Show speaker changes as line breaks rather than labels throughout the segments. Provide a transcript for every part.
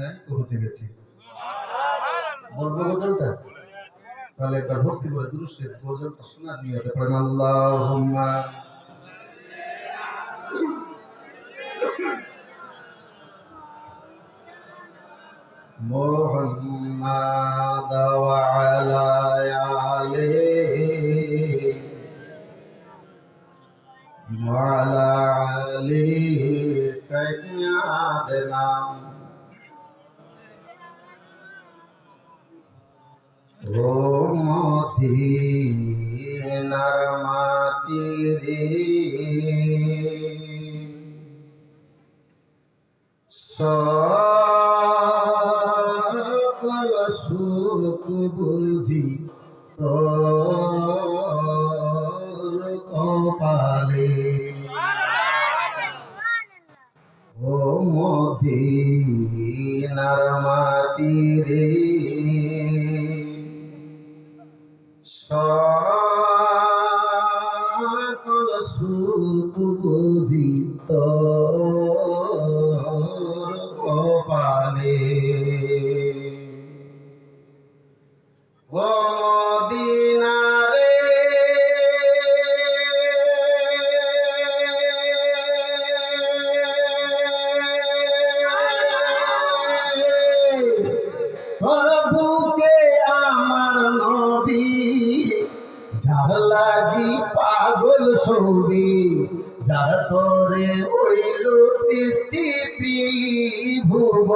মদিনায় পৌঁছে গেছি বলবো গজলটা তাহলে একবার ভক্তি করে দুরুশের গজলটা শোনার নিয়তে পড়েন আল্লাহুম্মা محمد وعلى آله وعلى آله سيدنا মদিনার মাটি রে সকল সুখ বুঝি তোর ও মদিনার সৃষ্টি ত্রিভুব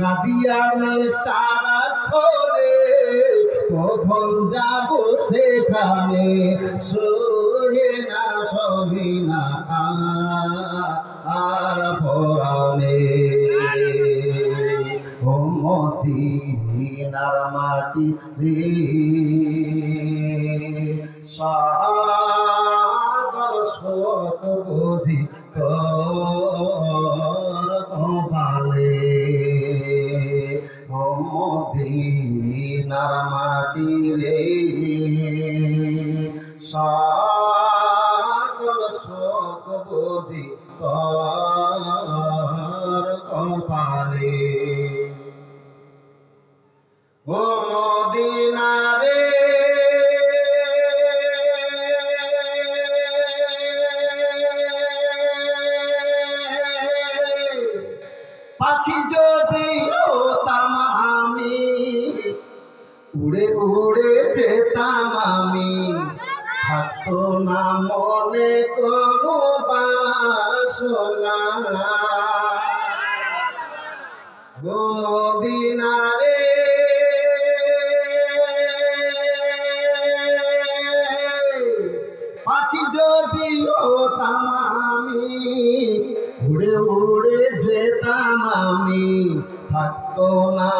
কাঁদিয়া আমি সারা খোলে, কখন যাব সেখানে? সহে না সহি না আর পরাণে। ও মদিনার মাটি রে সাগর মনে কোনো বাসনা মদিনারে পাখি যদি হতাম আমি উড়ে উড়ে যেতাম আমি থাকতো না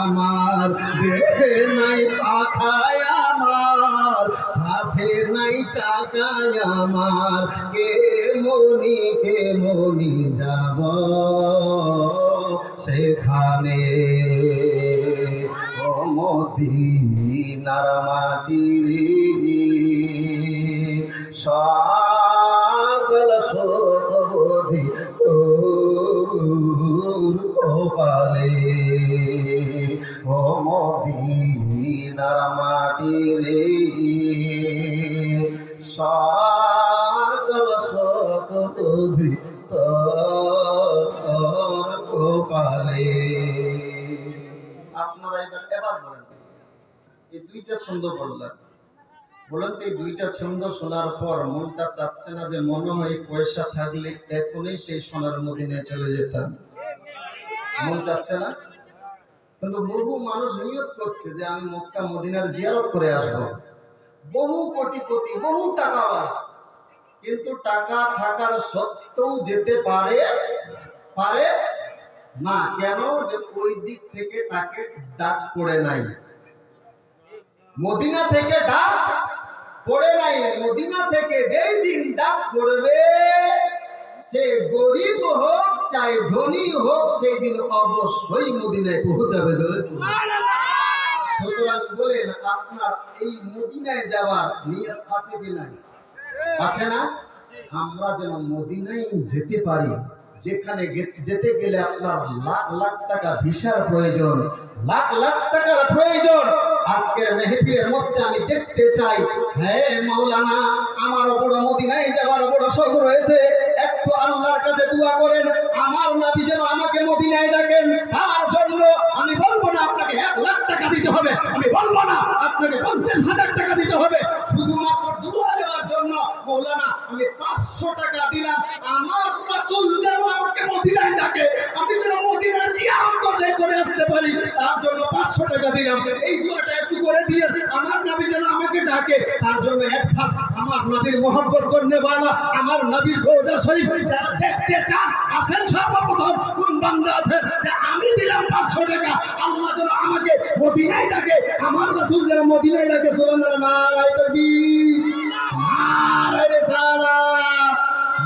আমার দেখে নাই পাখায় আমার, সাথে নাই টাকায় আমার। কে মনি কে মনি যাব সেখানে? মদিনার মাটি রে ছন্দ বললাম বলেন তো দুইটা ছন্দ শোনার পর মনটা চাচ্ছে না যে মনে হয় পয়সা থাকলে এখনই সেই সোনার মদিনায় চলে যেতাম। মন চাচ্ছে না? কিন্তু বহু মানুষ নিয়ত করছে যে আমি মক্কা মদিনার জিয়ারত করে আসব। বহু কোটিপতি, বহু টাকাওয়ালা। কিন্তু টাকা থাকার সত্ত্বেও যেতে পারে পারে না। কেন? যে ওই দিক থেকে তাকে ডাক পড়ে নাই। মদিনা থেকে ডাক পড়ে নাই। মদিনা থেকে যেই দিন ডাক পড়বে, সে গরিব হোক, চাই ধনী হোক, সেই দিন অবশ্যই মদিনায় পৌঁছাবে জোরে। সুতরাং বলেন, আপনার এই মদিনায় যাওয়ার নিয়ত আছে কি নাই? আছে না? আমরা যেন মদিনায় যেতে পারি। যেখানে যেতে গেলে আপনার লাখ লাখ টাকা ভিসার প্রয়োজন, লাখ লাখ টাকার প্রয়োজন। আজকের মেহফিলের মধ্যে আমি দেখতে চাই হ্যাঁ মাওলানা, আমার বড় মদিনায় যাওয়ার বড় শখ রয়েছে। একটু আল্লাহর কাছে দোয়া করেন, আমার নাবি যেন আমাকে মদিনায় ডাকেন। তার জন্য আমি বলব না আপনাকে এক লাখ টাকা দিতে হবে, আমি বলব না আপনাকে পঞ্চাশ হাজার টাকা দিতে হবে। শুধুমাত্র দোয়া দেওয়ার জন্য মৌলানা আমি পাঁচশো টাকা দিলাম। আমার রাসূল জন্য পাঁচশো টাকা দিলাম। এই দোয়াটা একটু করে দিয়ে আমার নবী যেন আমাকে ডাকে, তার জন্য এক ফাঁস আমার নবীর মোহাম্মত করনে বালা আমার নবীর রোজা শরীফ, যারা দেখতে চান, আসেন সর্বপ্রথম। কোন বান্দা আছে যে আমি দিলাম পাঁচশো টাকা, আল্লাহ যেন আমাকে মদিনায় ডাকে, আমার রাসূল যেন মদিনায় ডাকে, সুবহানাল্লাহ, নারায়ে তাকবীর। নারায়ে রিসালাত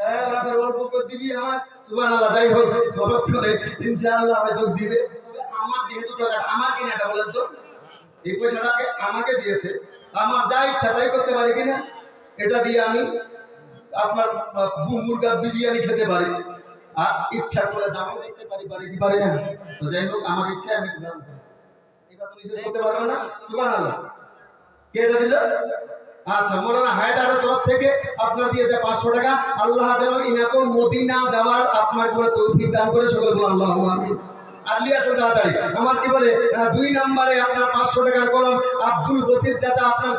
হ্যাঁ সুবহানাল্লাহ, যাই হোক আমার ইচ্ছা এটা আমি বিরিয়ানি খেতে পারি। আর ইচ্ছা করে দামও দেখতে পারি পারি কি পারি না? তো যাই হোক, আমার ইচ্ছা আমি দাম করি। এই করতে পারব না, সুবহানাল্লাহ। কে এটা দিল? আচ্ছা মৌলানা হায়দারের তরফ থেকে আপনার দিয়েছে পাঁচশো টাকা। আল্লাহ যেন ইনাকে মদিনা যাওয়ার আপনার করে তৌফিক দান করে সকল বলে আল্লাহ আমিন। আপনার কি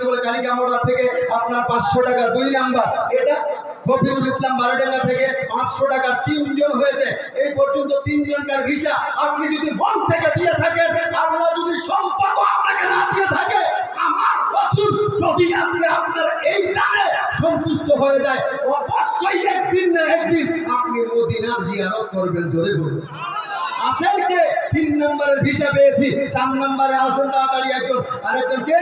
বলে, কালিকা মোড়ার থেকে আপনার পাঁচশো টাকা। দুই নাম্বার, এটা ফকিরুল ইসলাম বারোডাঙ্গা থেকে পাঁচশো টাকা তিনজন হয়েছে। এই পর্যন্ত তিনজনকার ভিসা আপনি যদি মন থেকে দিয়ে থাকেন, আল্লাহ যদি সম্পদ আপনাকে না দিয়ে থাকে, আমার রসুল যদি আপনি আপনার এই দানে সন্তুষ্ট হয়ে যায়, অবশ্যই একদিন না একদিন আপনি মদিনার জিয়ারত করবেন জোরে বলুন। আসেন কে? তিন নম্বরের ভিসা পেয়েছি, চার নম্বরে আসেন তাড়াতাড়ি একজন। আরেকজন কে?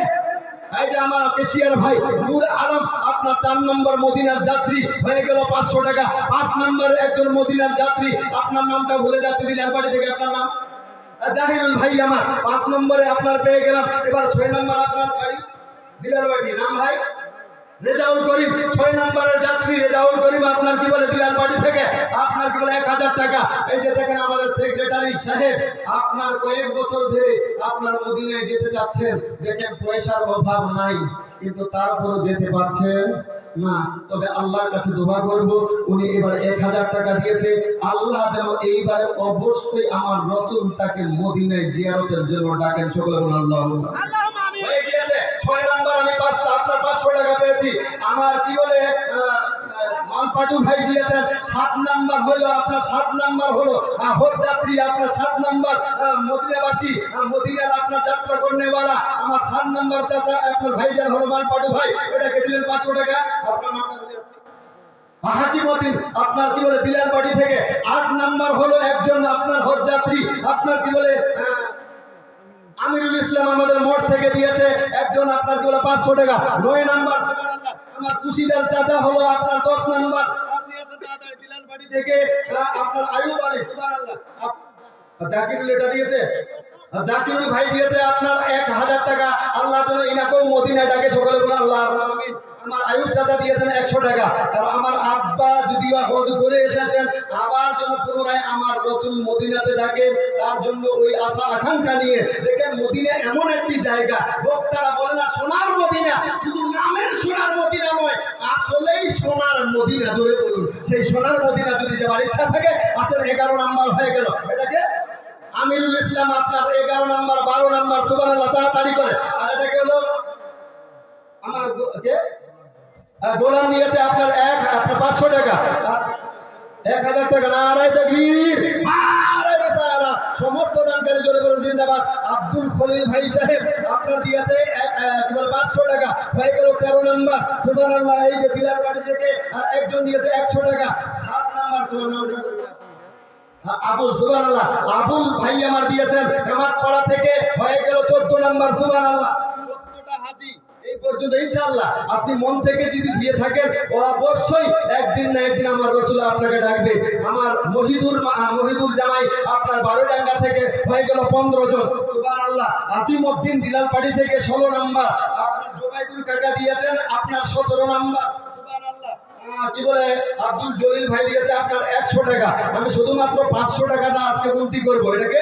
এই যে আমার কেশিয়ার ভাই, নূর আলম, আপনার চার নম্বর মদিনার যাত্রী হয়ে গেল পাঁচশো টাকা। পাঁচ নম্বরের একজন মদিনার যাত্রী, আপনার নামটা ভুলে যাচ্ছে দিলেন বাড়ি থেকে আপনার নাম? জাহিরুল ভাই আমার, পাঁচ নম্বরে আপনার পেয়ে গেলাম। এবার ছয় নম্বর আপনার বাড়ি? দিলার বাড়ি। নাম ভাই? রেজাউল করিম ছয় নম্বরের যাত্রী রেজাউল করিম আপনার কি বলে দিলার বাড়ি থেকে? আপনার কি বলে এক হাজার টাকা? এই যে দেখেন আমাদের সেক্রেটারি সাহেব আপনার কয়েক বছর ধরে আপনার মদিনায় যেতে চাচ্ছেন। দেখেন পয়সার অভাব নাই কিন্তু তারপরও যেতে পারছেন না। তবে আল্লাহর কাছে দোয়া করব উনি এবার এক হাজার টাকা দিয়েছে। আল্লাহ যেন এইবারে অবশ্যই আমার রসুল তাকে মদিনায় জিয়ারতের জন্য ডাকেন সকলে আল্লাহ হয়ে গিয়েছে। ছয় নাম্বার আমি আপনার পাঁচশো টাকা পেয়েছি। আমার কি বলে মালপাটু ভাই দিয়েছেন, সাত নাম্বার হলো, আপনার সাত নাম্বার হলো হজ যাত্রী, আপনার সাত নাম্বার মদিনাবাসী মদিনার আপনার যাত্রা করনেওয়ালা, আমার সাত নাম্বার চাচা, আপনার ভাইজান হলো মালপাটু ভাই এটাকে দিলেন পাঁচশো টাকা। আপনার নামটা বলে হাকিমতিন আপনার কি বলে দিলার বাড়ি থেকে আট নাম্বার হলো একজন আপনার হজ যাত্রী, আপনার কি বলে আমিরুল ইসলাম আমাদের মোট থেকে দিয়েছে। একজন আপনার কি পাঁচশো টাকা। নয় নাম্বার আমার খুশিদার চাচা হলো আপনার দশ নাম্বার। আপনি তাড়াতাড়ি দিলাল বাড়ি থেকে আপনার আয়ুব আলী সুবাহ জাকিরুল এটা দিয়েছে। জাকিরুল ভাই দিয়েছে আপনার এক হাজার টাকা। আল্লাহ যেন ইনাকেও মদিনায় ডাকে, সকলে বলে আল্লাহ আমিন। আমার আয়ুব চাচা দিয়েছেন একশো টাকা। আর আমার আব্বা যদিও হজ করে এসেছেন, আবার যেন পুনরায় আমার রসুল মদিনাতে ডাকেন, তার জন্য ওই আশা আকাঙ্ক্ষা নিয়ে। দেখেন, মদিনা এমন একটি জায়গা। বক্তারা বলে না, সোনার মদিনা। শুধু নামের সোনার মদিনা নয়, আসলেই সোনার মদিনা জোরে বলুন। সেই সোনার মদিনা যদি যাওয়ার ইচ্ছা থাকে, আসেন এগারো নাম্বার হয়ে গেল। এটাকে আমিরুল ইসলাম আপনার এগারো নাম্বার, বারো নাম্বার সুবান আল্লাহ তাড়াতাড়ি করে। আর এটাকে হলো আমার গোলাম নিয়েছে আপনার এক, আপনার পাঁচশো টাকা। এক হাজার টাকা তকবীর নারায় রিসালাত। সমস্ত দানকারী জোরে বলুন, জিন্দাবাদ। আব্দুল খলিল ভাই সাহেব, আপনার দিয়েছে পাঁচশো টাকা। হয়ে গেল তেরো নাম্বার। সুবান আল্লাহ এই যে দিলার বাড়ি থেকে আর একজন দিয়েছে একশো টাকা। সাত নাম্বার, তোমার নামটা আবুল সুবান আল্লাহ আবুল ভাই আমার দিয়েছেন কামাত পাড়া থেকে। হয়ে গেল চোদ্দ নাম্বার সুবান আল্লাহ এই পর্যন্ত ইনশাআল্লাহ আপনি মন থেকে যদি দিয়ে থাকেন অবশ্যই একদিন না একদিন আমার রসুল আপনাকে ডাকবে। আমার মহিদুর মহিদুর জামাই আপনার বারোডাঙ্গা থেকে হয়ে গেল পনেরো জন। সুবান আল্লাহ আজিমউদ্দিন দিলালপাড়ি থেকে ষোলো নাম্বার। আপনার জোবাইদুল কাকা দিয়েছেন, আপনার সতেরো নাম্বার। কি বলে, আব্দুল জলিল ভাই দিয়েছে আপনার একশো টাকা। আমি শুধুমাত্র পাঁচশো টাকাটা আজকে গুনতি করব। এটাকে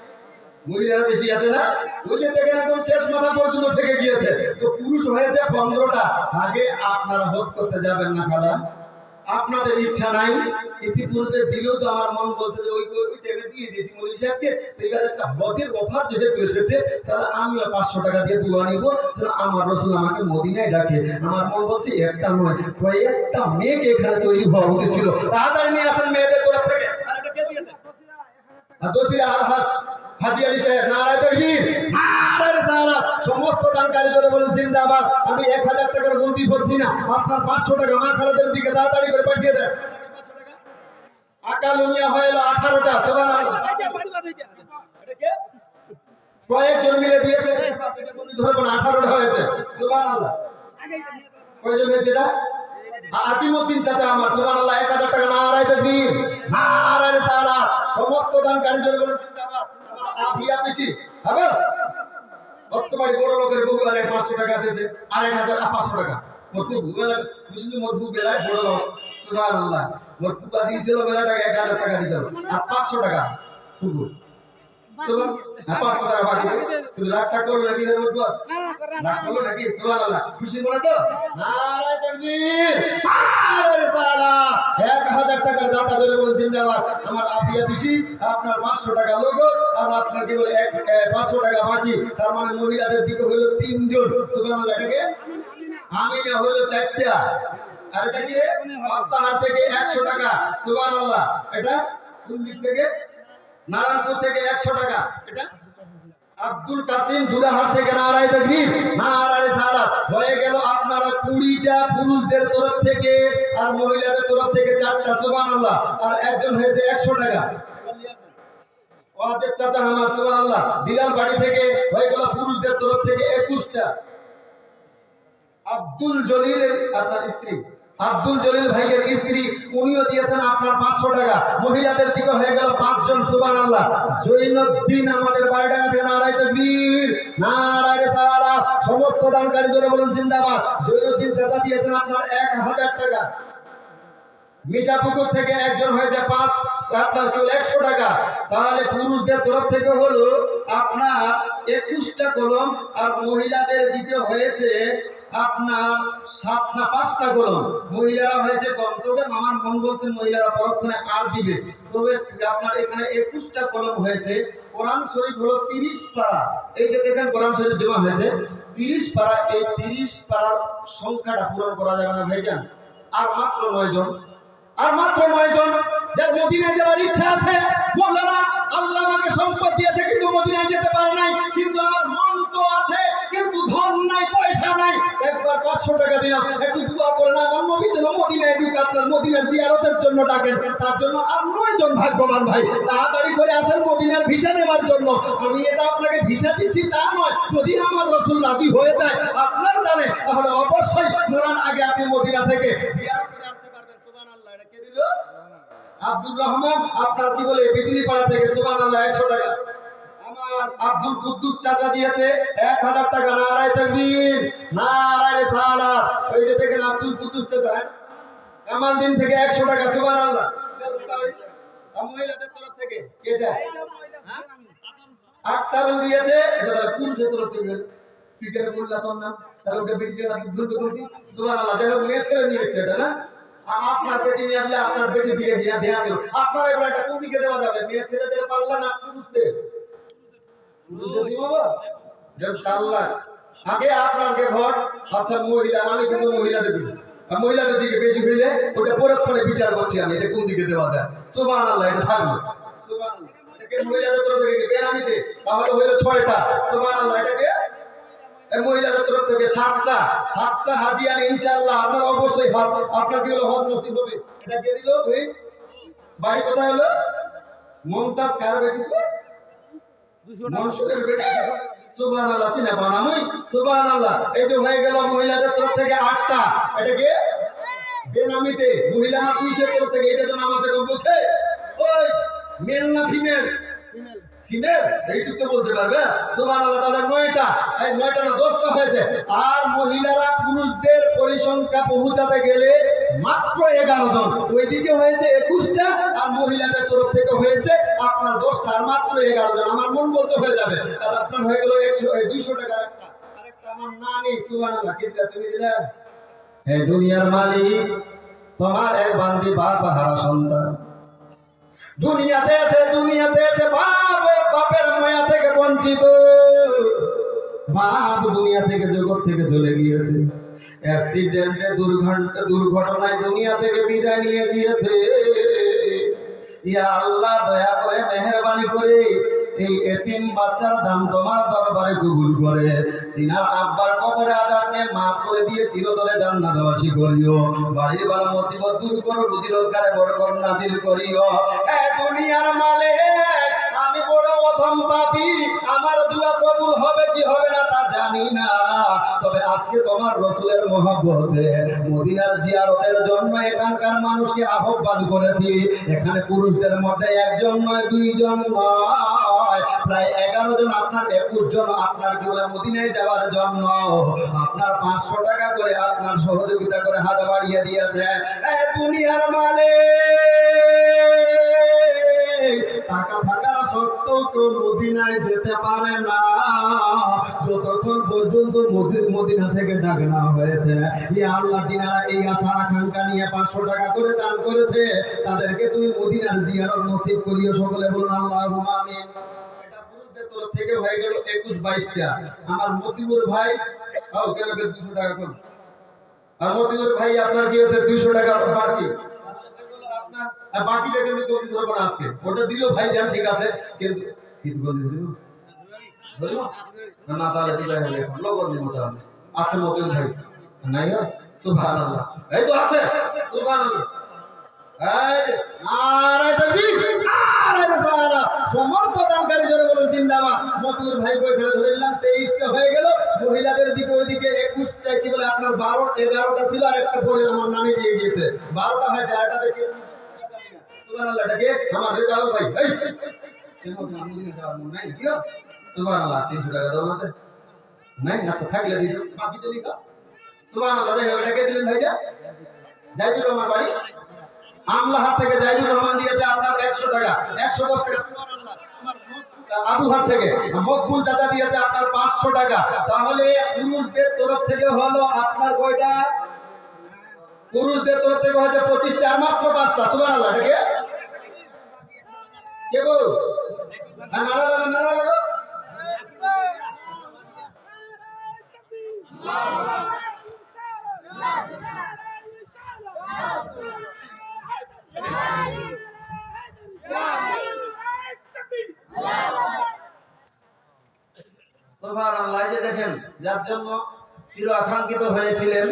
মহিলারা বেশি আছে না? ওই একদম শেষ মাথা পর্যন্ত থেকে গিয়েছে। তো পুরুষ হয়েছে পনেরোটা। আগে আপনারা করতে যাবেন না আপনাদের ইচ্ছা নাই। ইতিপূর্বে দিলেও তো আমার মন বলছে যে ওই ওই টাইমে দিয়ে দিয়েছি মনির সাহেবকে। এবার একটা হজের অফার যেহেতু এসেছে, তাহলে আমিও পাঁচশো টাকা দিয়ে দোয়া নিব। যেন আমার রসুল আমাকে মদিনায় ডাকে। আমার মন বলছে একটা নয়, কয়েকটা মেয়েকে এখানে তৈরি হওয়া উচিত ছিল। তাড়াতাড়ি নিয়ে আসেন মেয়েদের তরফ থেকে। আর কে দিয়েছে? আর আর হাজ হাজি আলী সাহেব, নারায় সমস্ত দানকারী বলেন, জিন্দাবাদ। আমি এক হাজার টাকার না। আপনার পাঁচশো টাকা মা খালাদের দিকে তাড়াতাড়ি করে পাঠিয়ে দেন। হয়ে এলো আঠারোটা কয়েকজন মিলে দিয়েছে গন্তি ধরবো না আঠারোটা হয়েছে সুবান আল্লাহ কয়জন হয়েছে এটা? আজিমুদ্দিন চাচা আমার সুবান আল্লাহ এক হাজার টাকা নারায় তকবীর। নারায় রিসালাত। সমস্ত দানকারী জোরে বলেন বর্তমানে বড় লোকের পাঁচশো টাকা দিয়েছে এক হাজার পাঁচশো টাকা। মরকু বেলা বুঝলি মরকু বেলায় বড় লোক সুবান আল্লাহ দিয়েছিল বেলা এক হাজার টাকা দিয়েছিল, আর পাঁচশো টাকা, কুকুর। সুবান হ্যাঁ পাঁচশো টাকা বাকি কিন্তু রাগ টাক করল নাকি রে মরকু রাগ করল নাকি? সুবান আল্লাহ খুশি মনে তো? নারায় তাকবীর। নারায় রিসালাত এক হাজার টাকার দাতা ধরে বলেন জিন্দাবাদ আমার আপিয়া পিসি আপনার পাঁচশো টাকা লোগো আর আপনার কি বলে এক পাঁচশো টাকা বাকি? তার মানে মহিলাদের দিকে হইল তিনজন। সুবান এটাকে আমিনা হইল চারটা। আর এটা কি থেকে একশো টাকা। সুবান আল্লাহ এটা কোন দিক থেকে? নারায়ণপুর থেকে একশো টাকা। আব্দুল কাসিম জুড়াহাট থেকে নারায় তকবীর। নারায় সালাত। হয়ে গেল আপনারা কুড়িটা পুরুষদের তরফ থেকে আর মহিলাদের তরফ থেকে চারটা, সুবহানাল্লাহ। আর একজন হয়েছে একশো টাকা। ওয়াজেদ চাচা আমার, সুবহানাল্লাহ। দিলাল বাড়ি থেকে হয়ে গেল পুরুষদের তরফ থেকে একুশটা। আব্দুল জলিলের আপনার স্ত্রী। আব্দুল জলিল ভাইয়ের স্ত্রী, উনিও দিয়েছেন আপনার পাঁচশো টাকা। মহিলাদের দিকে হয়ে গেল পাঁচজন সুবান আল্লাহ জৈনুদ্দিন আমাদের বাড়িডাঙ্গা থেকে নারায় তকবীর। নারায় সালাত সমস্ত দানকারী জোরে বলুন, জিন্দাবাদ। জৈনুদ্দিন চাচা দিয়েছেন আপনার এক হাজার টাকা। মিঠাপুকুর থেকে একজন হয়েছে পাঁচ, আপনার কেবল একশো টাকা। তাহলে পুরুষদের তরফ থেকে হলো, আপনার একুশটা কলম আর মহিলাদের দিকে হয়েছে আপনার সাত না পাঁচটা কলম মহিলারা হয়েছে কম। তবে আমার মন বলছে মহিলারা পরক্ষণে আর দিবে। তবে আপনার এখানে একুশটা কলম হয়েছে। কোরআন শরীফ হলো তিরিশ পারা এই যে দেখেন কোরআন শরীফ জমা হয়েছে। তিরিশ পারা এই তিরিশ পাড়ার সংখ্যাটা পূরণ করা যাবে না, ভাইজান। আর মাত্র নয় জন আর মাত্র নয় জন যার মদিনায় যাওয়ার ইচ্ছা আছে বলল না আল্লাহ আমাকে সম্পদ দিয়েছে, কিন্তু মদিনায় যেতে পারে নাই। কিন্তু আমার মন তো আছে, কিন্তু ধন নাই, পয়সা নাই। একবার পাঁচশো টাকা দিলাম। একটু দোয়া করেন। আমার নবী যেন মদিনায় ঢুকে আপনার মদিনার জিয়ারতের জন্য ডাকেন। তার জন্য আর নয় জন ভাগ্যবান ভাই, তাড়াতাড়ি করে আসেন মদিনার ভিসা নেওয়ার জন্য। আমি এটা আপনাকে ভিসা দিচ্ছি তা নয়, যদি আমার রসুল রাজি হয়ে যায় আপনার দানে তাহলে অবশ্যই মরার আগে আপনি মদিনা থেকে করে আব্দুর রহমান, আপনার কি বলে, বিজলি পাড়া থেকে সুবান আল্লাহ একশো টাকা। আব্দুল কুদ্দুস চাচা দিয়েছে এক হাজার টাকা। সালাত ওই যে দেখেন আব্দুল কুদ্দুস চাচা হ্যাঁ? কামাল দিন থেকে একশো টাকা সুবান আল্লাহ মহিলাদের তরফ থেকে কেটা? হ্যাঁ? আক্তারুল দিয়েছে, এটা তারা পুরুষের তরফ থেকে। তোর নাম? তাহলে আপনি দ্রুত সুবান আল্লাহ যাই হোক, মেয়ে ছেলে নিয়েছে এটা, না? আপনার বেটি নিয়ে আসলে আপনার বেটির দিকে ধ্যান দেব আপনার এবার এটা কোন দিকে দেওয়া যাবে? মেয়ে ছেলেদের পাল্লা না পুরুষদের পুরুষদের দিব বাবা? যেন আগে আপনাকে ভোট আচ্ছা মহিলা, আমি কিন্তু মহিলাদের দিব মহিলাদের দিকে বেশি হইলে ওটা পরক্ষণে বিচার করছি আমি, এটা কোন দিকে দেওয়া যায়? সুবান আল্লাহ এটা থাকবে। মহিলাদের তরফ থেকে বেনামিতে তাহলে হইল ছয়টা। সুবান আল্লাহ এটাকে মহিলাদের তরফ থেকে সাতটা। সাতটা হাজি আনি ইনশাআল্লাহ, আপনার অবশ্যই হক আপনার কি হলো হক নসিব হবে? এটা কে দিল বাড়ি কোথায় হলো? মমতাজ কার তো? মনসুরের বেটি সুবহানাল্লাহ চিনা পাও না মুই? সুবহানাল্লাহ এই যে হয়ে গেল মহিলাদের তরফ থেকে আটটা। এটা কে? বেনামিতে মহিলা না পুরুষের তরফ থেকে এটা তো নাম আছে কমপক্ষে ওই মেল না ফিমেল? ফিমেল। এইটুকু তো বলতে পারবে। তাহলে নয়টা। এই নয়টা না দশটা হয়েছে। আর মহিলারা পুরুষদের পরিসংখ্যা পৌঁছাতে গেলে মাত্র এগারো জন। ওইদিকে হয়েছে একুশটা আর মহিলাদের তরফ থেকে হয়েছে আপনার দশটা, আর মাত্র এগারো জন। আমার মন বলতে হয়ে যাবে। আর আপনার হয়ে গেল একশো দুইশো টাকার একটা। আরেকটা আমার না নেই তুমি দুনিয়ার মালিক, তোমার এক বান্দি সন্তান। দুনিয়াতে দুনিয়াতে বাপ বাপের মায়া থেকে বঞ্চিত। বাপ দুনিয়া থেকে, জগৎ থেকে চলে গিয়েছে। অ্যাক্সিডেন্টে দুর্ঘটনা দুর্ঘটনায় দুনিয়া থেকে বিদায় নিয়ে ইয়া আল্লাহ, দয়া করে মেহরবানি করে এই এতিম বাচ্চার দাম তোমার দরবারে কবুল করে। তিনার আব্বার কবরে মাফ করে দিয়ে জান্নাতবাসী করিও। বাড়ির বালা মুসিবত দূর করো, রুজি রোজগারে বরকত নাজিল করিও। এ দুনিয়ার মালিক অধম পাপী, আমার দোয়া কবুল হবে কি হবে না তা জানি না। তবে আজকে তোমার রসুলের মহব্বতে মদিনার জিয়ারতের জন্য এখানকার মানুষকে আহ্বান করেছি। এখানে পুরুষদের মধ্যে একজন নয়, দুইজন নয়। প্রায় এগারো জন আপনার, একুশ জন আপনার কি বলে মদিনায় যাওয়ার জন্য। আপনার পাঁচশো টাকা করে আপনার সহযোগিতা করে হাত বাড়িয়ে দিয়েছে। দুনিয়ার মালিক! টাকা থাকার সত্ত্বেও কেউ মদিনায় যেতে পারে না। যতক্ষণ পর্যন্ত মদিনা থেকে ডাক না হয়েছে, ইয়া আল্লাহ, যিনারা এই আশা আকাঙ্ক্ষা নিয়ে পাঁচশো টাকা করে দান করেছে, তাদেরকে তুমি মদিনার জিয়ারত নসিব করিও সকলে বলুন আল্লাহ তরফ থেকে হয়ে গেল একুশ বাইশটা। আমার মতিবুর ভাই কেন দুশো টাকা আর মতিবুর ভাই, আপনার কি হচ্ছে দুইশো টাকা আপনার আর বাকিটা কিন্তু গন্দি ধরবো আজকে। ওটা ভাই যান ঠিক আছে। কিন্তু কিন্তু না, তাহলে দিবে হবে আছে মতিন ভাই। নাই সুবহানাল্লাহ। এই তো আছে। সুবহানাল্লাহ। দিকে একুশটা কি বলে আপনার বারো এগারোটা ছিল আর একটা পরে আমার নানি দিয়ে গিয়েছে। বারোটা হয়েছে আরটা দেখে। আচ্ছা আবুহার থেকে মকবুল চাচা দিয়েছে আপনার পাঁচশো টাকা। তাহলে পুরুষদের তরফ থেকে হলো আপনার পুরুষদের তরফ থেকে হচ্ছে পঁচিশটা, আর মাত্র পাঁচটা। সুবান আল্লাহ কে যার জন্য চির হয়েছিলেন।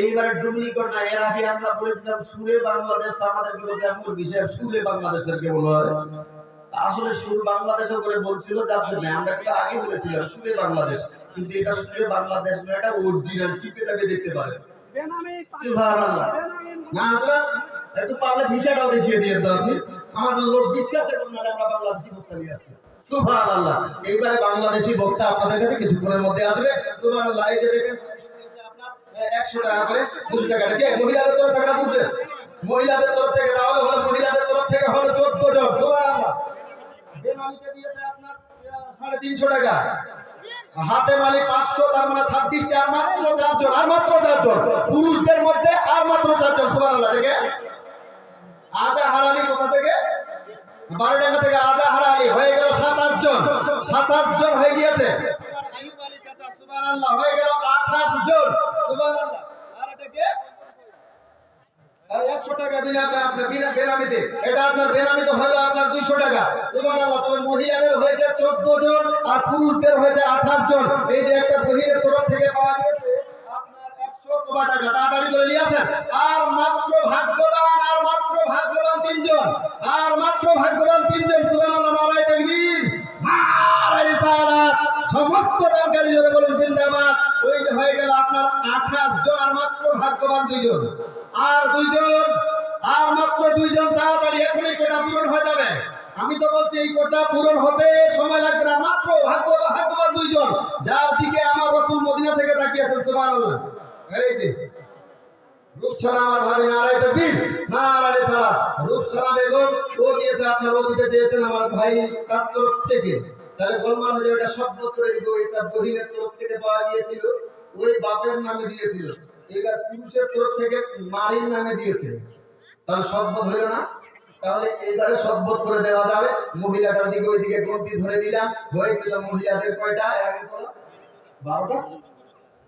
এইবারে ডুপ্লিকেট না, এর আগে আমরা বলেছিলাম, সুরে বাংলাদেশ তো আমাদেরকে বলছে বিষয় সুরে বাংলাদেশের কে বলা হয় আসলে সুর বাংলাদেশও করে বলছিল যার জন্য আমরা কিন্তু আগে বলেছিলাম সুরে বাংলাদেশ। কিন্তু এটা সুরে বাংলাদেশ নয় এটা অরিজিনাল টিপেটাকে দেখতে পারেন না হাজরা একটু পারলে ভিসাটাও দেখিয়ে দিয়ে দাও আপনি। আমাদের লোক বিশ্বাস করুন না আমরা বাংলাদেশি বক্তা নিয়ে আসছি। সুবহানাল্লাহ। এইবারে বাংলাদেশি বক্তা আপনাদের কাছে কিছুক্ষণের মধ্যে আসবে। সুবহানাল্লাহ এই যে দেখেন একশো টাকা করে দুশো টাকা মহিলাদের তরফ থেকে না পুরুষের মহিলাদের তরফ থেকে তাহলে হলো মহিলাদের তরফ থেকে হলো চোদ্দ জন। সুবহানাল্লাহ। সাড়ে তিনশো টাকা। হাতে মালি পাঁচশো, তার মানে ছাব্বিশটা, আর মাত্র চারজন, আর মাত্র চারজন। পুরুষদের মধ্যে আর মাত্র চারজন সুবান আল্লাহ থেকে আজা হারালি কোথা থেকে? বারোডাঙ্গা থেকে আজা হারালি হয়ে গেল সাতাশ জন। সাতাশ জন হয়ে গিয়েছে। আইয়ুব আলী চাচা সুবান আল্লাহ হয়ে গেল আঠাশ জন সুবান আল্লাহ আর এটা কে? ভাগ্যবান, আর সমস্ত বলেন, জিন্দাবাদ। ওই যে হয়ে গেল আপনার আঠাশ জন আর মাত্র ভাগ্যবান দুইজন। আর দুইজন, আর মাত্র দুইজন তাড়াতাড়ি এখনই কোটা পূরণ হয়ে যাবে। আমি তো বলছি, এই কোটা পূরণ হতে সময় লাগবে না, মাত্র ভাগ্যবান ভাগ্যবান দুইজন, যার দিকে আমার রসুল মদিনা থেকে তাকিয়েছেন, সুবহানাল্লাহ। এই যে আমার ভাই ওই বাপের নামে দিয়েছিল। এবার পুরুষের তরফ থেকে নারীর নামে দিয়েছে। তাহলে সদবোধ হইল না? তাহলে এবারে সদবোধ করে দেওয়া যাবে। মহিলাটার দিকে ওইদিকে গন্তি ধরে নিলাম। হয়েছিল মহিলাদের কয়টা? এর আগে বারোটা?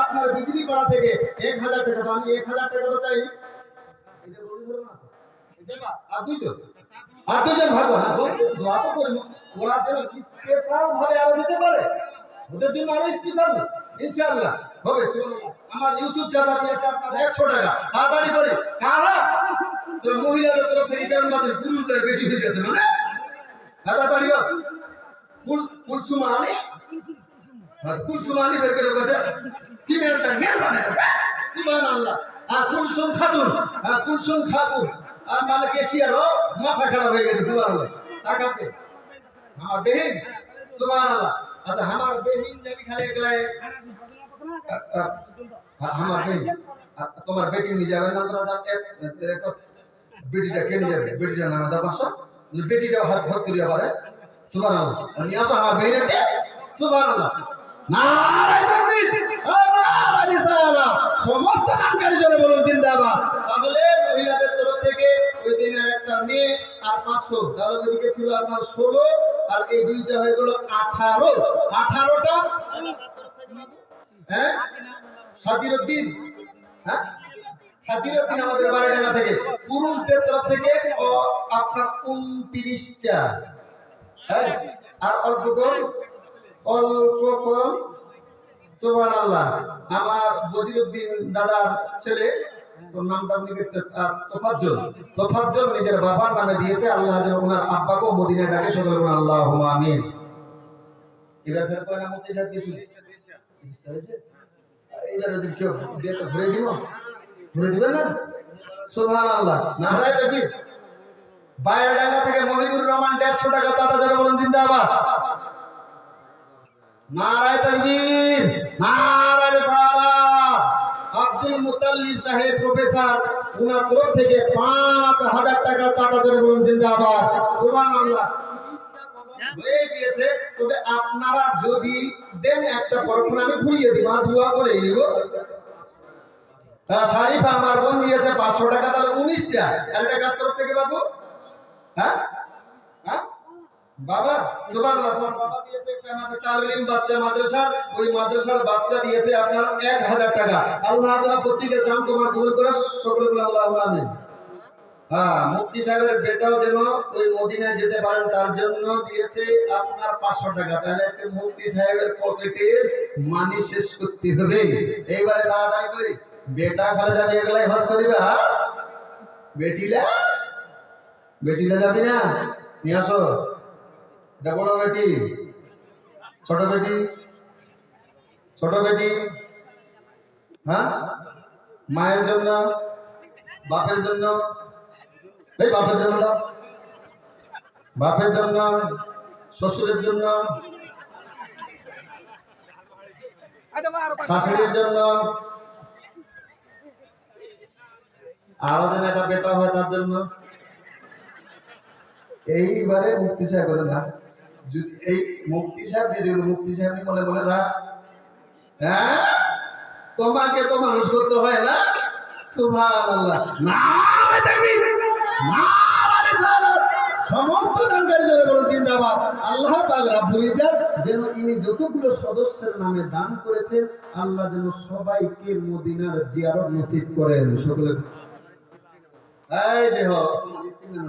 আপনার বিজলি পাড়া থেকে 1000 টাকা তো আমি 1000 টাকা তো চাই। আর দুজন ভাগো দোয়া তো করব ওরা যেন স্পেশাল ভাবে আরও যেতে পারে। ওদের জন্য আরও স্পেশাল ইনশাআল্লাহ। হবে আমার ইউটিউব চাচা দিয়েছে আপনার 100 টাকা। তাড়াতাড়ি করে। কারা? মহিলাদের তরফ থেকে বাদের পুরুষদের বেশি হয়ে গেছে মানে? তাড়াতাড়ি কুলসুম আলী? কুলসুম আলী বের করে বসে ফিমেলটা মেল বানিয়েছে সুবহানাল্লাহ। আর কুলসুম খাতুন, আর কুলসুম খাতুন। আর মানে কেশিয়ারও মাথা খারাপ হয়ে গেছে, সুবহানাল্লাহ। টাকাতে আমার বেহিন সুবহানাল্লাহ। আচ্ছা আমার বেহিন জানি খালি একলাই আমার বেহিন তোমার বেটি নিয়ে যাবেন না তোরা বেটিটা কে নিয়ে যাবে? বেটিটার নামে দা পাঁচশো। বেটিটাও হাত হাত করিয়া পারে সুবান আল্লাহ নিয়ে আসো আমার বেহিনেতে সুবান আল্লাহ সমস্ত বলুন তাহলে মহিলাদের তরফ থেকে ওই দিনের একটা মেয়ে আর পাঁচশো ছিল আপনার ষোলো, আর এই দুইটা হয়ে গেল আঠারো। আঠারোটা? হ্যাঁ? হ্যাঁ? থেকে। পুরুষদের তরফ থেকে আপনার উনত্রিশটা। হ্যাঁ? আর অল্প অল্প কম সোহান আল্লাহ আমার বজিরুদ্দিন দাদার ছেলে, ওর নামটা আপনি তোফাজ্জল। তোফাজ্জল নিজের বাবার নামে দিয়েছে, আল্লাহ ওনার ডাকে সকলে আল্লাহ আমিন। এবার ফের না কিছু? এইবার যদি কেউ ডেটটা ঘুরে দিব? ঘুরে দিবেন না? সুবহান আল্লাহ নারায় তাকবীর। বাইরে ডাঙ্গা থেকে মহিদুর রহমান দেড়শো টাকা দাদা যারা বলেন, জিন্দাবাদ। নারায় তাকবীর, নারায় রিসালাত আব্দুল মুতাল্লিব সাহেব প্রফেসর, উনার তরফ থেকে পাঁচ হাজার টাকা দাদা যারা বলেন জিন্দাবাদ। সুবহান আল্লাহ হয়ে গিয়েছে, তবে আপনারা যদি দেন একটা পরক্ষণ আমি ঘুরিয়ে দিব, আর দোয়া করে নিব। শারিফা আমার বোন দিয়েছে পাঁচশো টাকা, তাহলে উনিশটা। এটা কার তরফ থেকে বাবু? হ্যাঁ? বাবা বাবা দিয়েছে আমাদের তালিম বাচ্চা মাদ্রাসার, ওই মাদ্রাসার বাচ্চা দিয়েছে আপনার এক হাজার টাকা। আল্লাহ প্রত্যেকের তোমার কবুল আমিন। হ্যাঁ সাহেবের বেটাও যেন ওই মদিনায় যেতে পারেন, তার জন্য দিয়েছে আপনার পাঁচশো টাকা। তাহলে মুফতি সাহেবের পকেটের মানি শেষ করতে হবে। এইবারে তাড়াতাড়ি করে বেটা খালে যাবে এগুলাই হজ করিবে বেটিলা? বেটিলা যাবি না? নিয়ে আসো। এটা বড় বেটি? ছোট বেটি? ছোট বেটি? হ্যাঁ? মায়ের জন্য? বাপের জন্য? এই বাপের জন্য বাপের জন্য? শ্বশুরের জন্য? শাশুড়ির জন্য? আরও যেন একটা বেটা হয় তার জন্য। এইবারে মুক্তি সাহেব করে না। যদি এই মুক্তি সাহেব যেগুলো মুক্তি সাহেব বলে বলে না। হ্যাঁ? তোমাকে তো মানুষ করতে হয় না। সুভান আল্লাহ না সমস্ত আল্লাহ পাক রাব্বুল যেন ইনি যতগুলো সদস্যের নামে দান করেছেন, আল্লাহ যেন সবাইকে মদিনার জিয়ারত নসিব করেন। সকলে এই যে হো, তোমার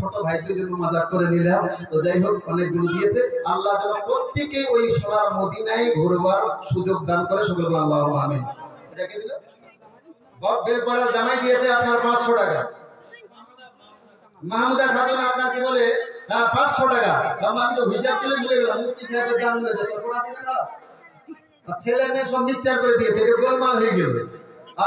ছোট ভাইদের জন্য মজাক করে নিলাম। তো যাই হোক অনেকগুলো দিয়েছে। আল্লাহ যেন প্রত্যেকে ওই সোনার মদিনায় ঘুরবার সুযোগ দান করে। সকল আল্লাহ আমিন। হ্যাঁ পাঁচশো টাকা। তো হিসাব ছেলে মেয়ে সব মিক্সচার করে দিয়েছে। গোলমাল হয়ে গেল।